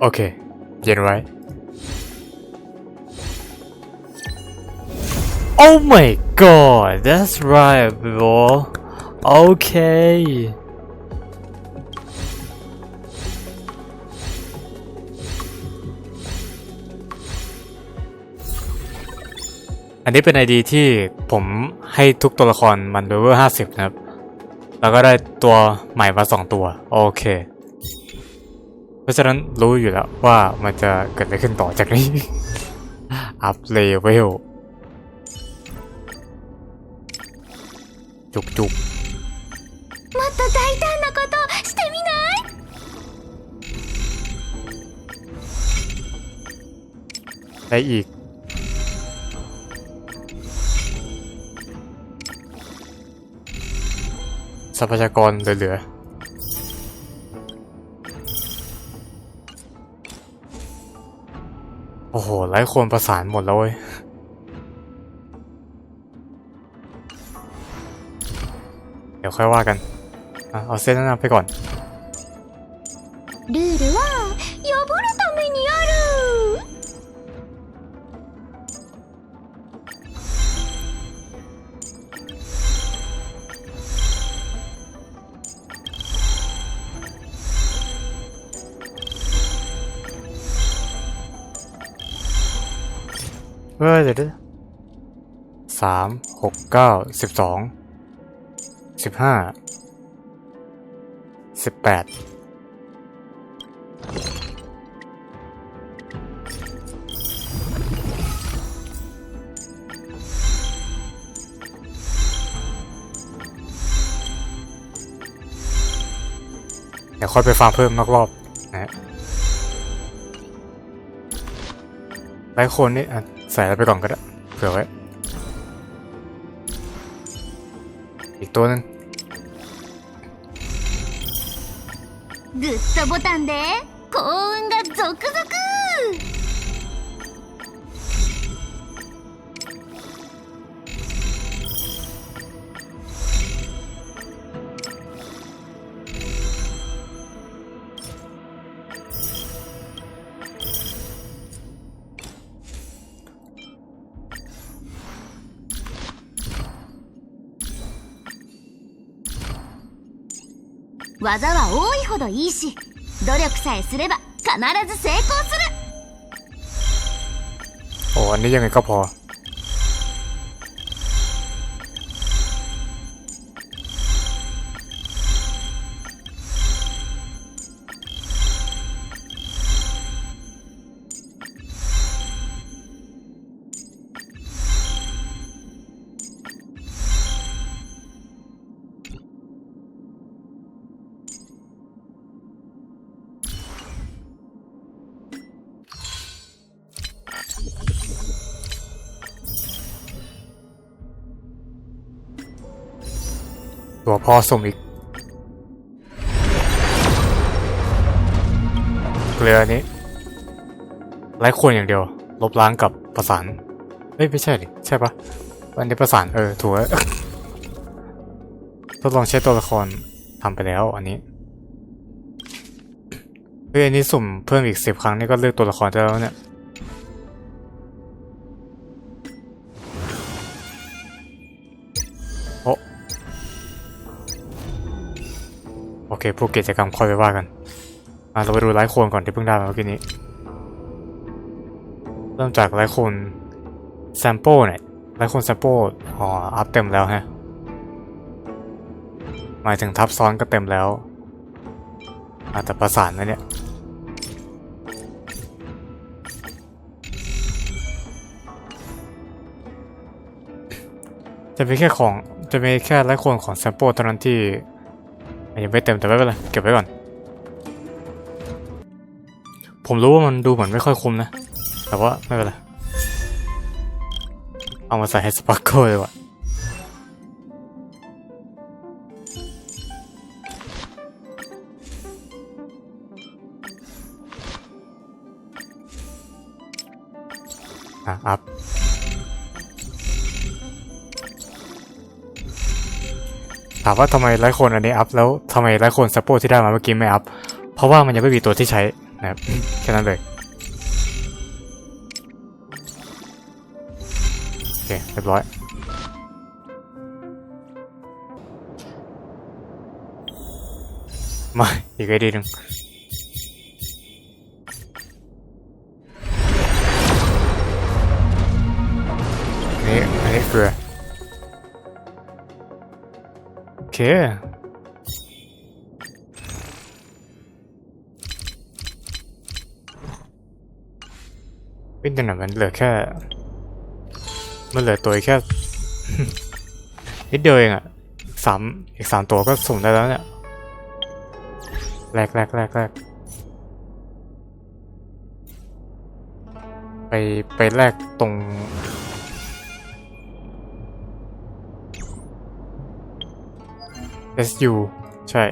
โอเค เย็นไว้ Oh my god that's right bro okay อันนี้เป็นไอดีที่ผมให้ทุกตัวละครมันเลเวล50 นะครับ แล้วก็ได้ตัวใหม่มา 2 ตัว โอเค ราะฉะนั้นรู้อยู่แล้วว่ามันจะเกิดอะไรขึ้นต่อจากนี้ อัพเลเวล จุกจุก もっと大胆なことしてみない ได้อีก ทรัพยากรเหลือ ไร้คนประสานหมดแล้วเว้ย เดี๋ยวค่อยว่ากันอ่ะเอาเส้นนั้นนะไปก่อน ルールは เฮ้ยเดี๋ยวดิสามหกเก้าสิบสองสิบห้าสิบแปดเดี๋ยวค่อยไปฟาร์มเพิ่มนอกรอบนะฮะไลค์คนนี่อะ ใส่ไปก่อนก็ได้เผื่อไว้ อีกตัวหนึง グッドボタンで幸運が続々 技は多いほどいいし努力さえすれば必ず成功する โอ้อันนี้ยังไงก็พอ ตัวพอสมอีก เกลือนี้ไร้ควรอย่างเดียว ลบล้างกับประสานเอ้ยไม่ใช่ดิใช่ปะวันนี้ประสานเออถูกแล้วทดลองใช้ตัวละครทำไปแล้วอันนี้เฮ้ยอันนี้สุ่มเพิ่มอีกสิบครั้งนี่ก็เลือกตัวละครได้แล้วเนี่ย โอเค พวกกิจกรรมค่อยไปว่ากันอะเราไปดูไลฟ์โคนก่อนที่เพิ่งได้มาเมื่อกี้นี้ เริ่มจากไลฟ์โคนแซมเปิลเนี่ยไลฟ์โคนแซมเปิลอ๋อ อัพเต็มแล้วฮะ หมายถึงทับซ้อนก็เต็มแล้วอาจจะประสานนะเนี่ยจะมีแค่ของจะมีแค่ไลฟ์โคนของแซมเปิลเท่านั้นที่ ยังไม่เต็มแต่ไม่เป็นไรเก็บไว้ก่อน ผมรู้ว่ามันดูเหมือนไม่ค่อยคุ้มนะ แต่ว่าไม่เป็นไร เอามาใส่ให้สปาร์เคิลเลยว่ะอะอัพามว่าทำไมไลฟ์โคนอันนี้อัพแล้วทำไมไลฟ์โคนซัปโปที่ได้มาเมื่อกี้ไม่อัพ เพราะว่ามันยังไม่มีตัวที่ใช้นะครับแค่นั้นเลยโอเคเรียบร้อยมาอีกไอเดียหนึ่งนนี้อันนี้เกลือ เควิ่งแต่หน่ะมันเหลือแค่ มันเหลือตัวแค่ นิดเดียวเองอะสามอีกสามตัวก็สุ่มได้แล้วเนี่ยแรกแรกแรกแรกไปไปแรกตรง SU ใช่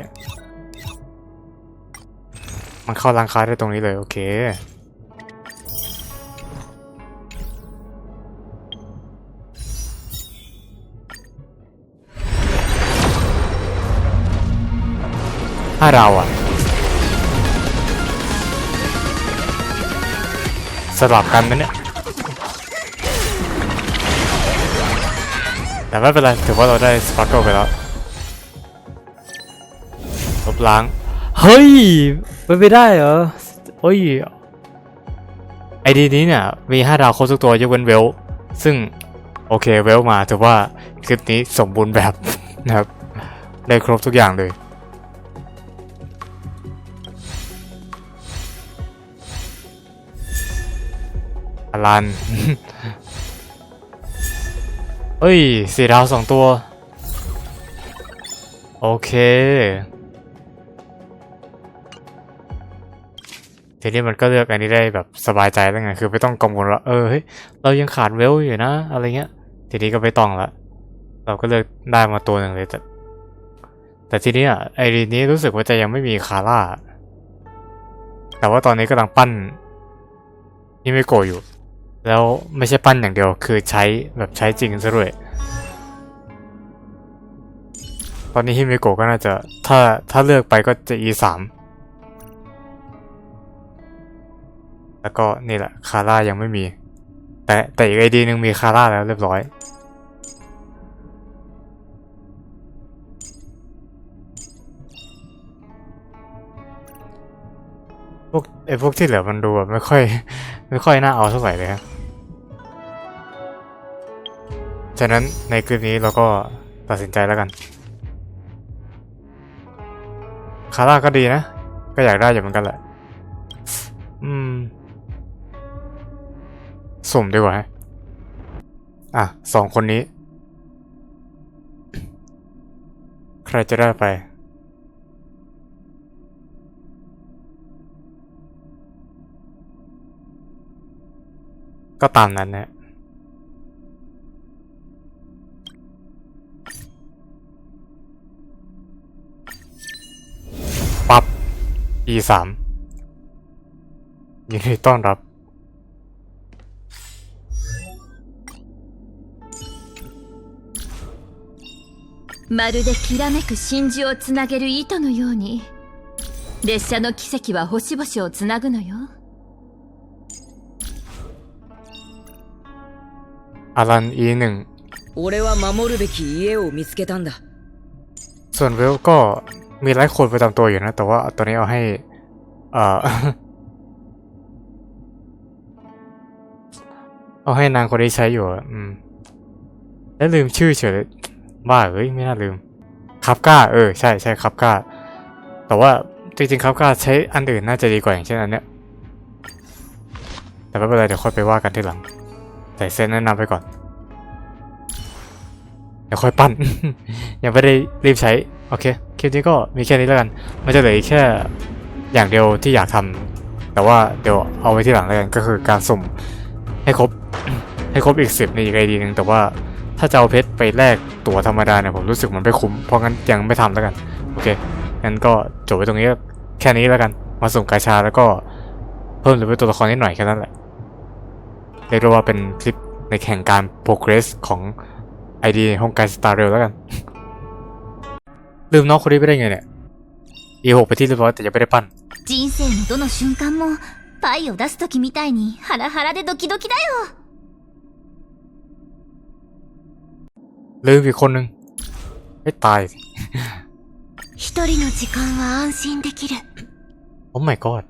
มันเข้าร้านค้าได้ตรงนี้เลย โอเคถ้าเราอะสลับกันนะเนี่ย แต่ไม่เป็นไร ถือว่าเราได้สปาร์เกิลไปแล้ว บล้าง เฮ้ยเป็นไปได้เหรอเฮ้ยไอดีนี้เนี่ยมี5ดาวครบทุกตัวยกเว้นเวล ซึ่งโอเคเวลมาถือว่าคลิปนี้สมบูรณ์แบบนะครับได้ครบทุกอย่างเลยอลันเอ้ยสี่ดาวสองตัว โอเค ทีนี้มันก็เลือกอันนี้ได้แบบสบายใจแล้วไงคือไม่ต้องกังวลว่าเออเฮ้ยเรายังขาดเวลอยู่นะ อะไรเงี้ย ทีนี้ก็ไม่ต้องละเราก็เลือกได้มาตัวหนึ่งเลยแต่แต่ทีนี้อะไอรีนี้รู้สึกว่าจะยังไม่มีคาร่า แต่ว่าตอนนี้กำลังปั้นฮิเมโกะอยู่ แล้วไม่ใช่ปั้นอย่างเดียวคือใช้แบบใช้จริงซะด้วยตอนนี้ฮิเมโกะก็น่าจะถ้าถ้าเลือกไปก็จะ E สาม แล้วก็นี่แหละคาร่ายังไม่มี แต่แต่อีกไอดีหนึ่งมีคาร่าแล้วเรียบร้อย พวกไอพวกที่เหลือมันดูแบบไม่ค่อย ไม่ค่อยน่าเอาเท่าไหร่เลยครับฉะนั้นในคลิปนี้เราก็ตัดสินใจแล้วกัน คาร่าก็ดีนะ ก็อยากได้อยู่เหมือนกันแหละ อืม สุ่มดีกว่าอะสองคนนี้ ใครจะได้ไป ก็ตามนั้นนะปับ E สามยินดีต้อนรับ まるできらめく真珠をつなげる糸のように列車の奇跡は星々をつなぐのよ อารัน E หนึ่ง 俺は守るべき家を見つけたんだ ส่วนเวลก็มีหลายคนประจำตัวอยู่นะ แต่ว่าตัวนี้เอาให้ เอ่อ เอาให้นางคนนี้ใช้อยู่อะอืม แล้วลืมชื่อเฉย บ้าเอ้ยไม่น่าลืมคับก้าเออใช่ใช่คับก้า แต่ว่าจริงๆคับก้าใช้อันอื่นน่าจะดีกว่าอย่างเช่นอันเนี้ยแต่ไม่เป็นไรเดี๋ยวค่อยไปว่ากันทีหลังแต่เซนแนะนำไปก่อนเดี๋ยวค่อยปั้น ยังไม่ได้รีบใช้ โอเคคลิปนี้ก็มีแค่นี้แล้วกัน มันจะเหลืออีกแค่อย่างเดียวที่อยากทำแต่ว่าเดี๋ยวเอาไว้ที่หลังแล้วกันก็คือการสุ่มให้ครบให้ครบอีกสิบในอีกไอดีหนึ่งแต่ว่า ถ้าจะเอาเพชรไปแลกตั๋วธรรมดาเนี่ยผมรู้สึกมันไม่คุ้ม เพราะงั้นยังไม่ทำแล้วกัน โอเค งั้นก็จบไว้ตรงนี้แค่นี้แล้วกัน มาสุ่มกาชาแล้วก็เพิ่มหรือไปตัวละครนิดหน่อยแค่นั้นแหละ เรียกได้ว่าเป็นคลิปในแข่งการ progress ของ ID ห้องการสตาร์เรลแล้วกัน ลืมน้องคนนี้ไปได้ไงเนี่ย E6 ไปที่เรียบร้อยแต่ยังไม่ได้ปั้น 人生のどの瞬間もパイを出す時みたいにハラハラでドキドキだよ ลืมอีกคนนึงไม่ตายสิ 一人の時間は安心できる โอ้ my god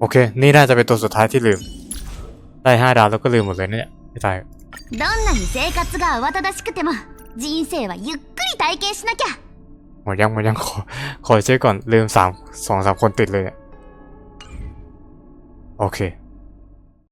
โอเค นี่น่าจะเป็นตัวสุดท้ายที่ลืม ได้ห้าดาวแล้วก็ลืมหมดเลยเนี่ย ไม่ตาย どんなに生活が慌ただしくても人生はゆっくり体験しなきゃ หมดยังหมดยังขอ ขอเช็คก่อนลืมสามสองสามคนติดเลยเนี่ย โอเค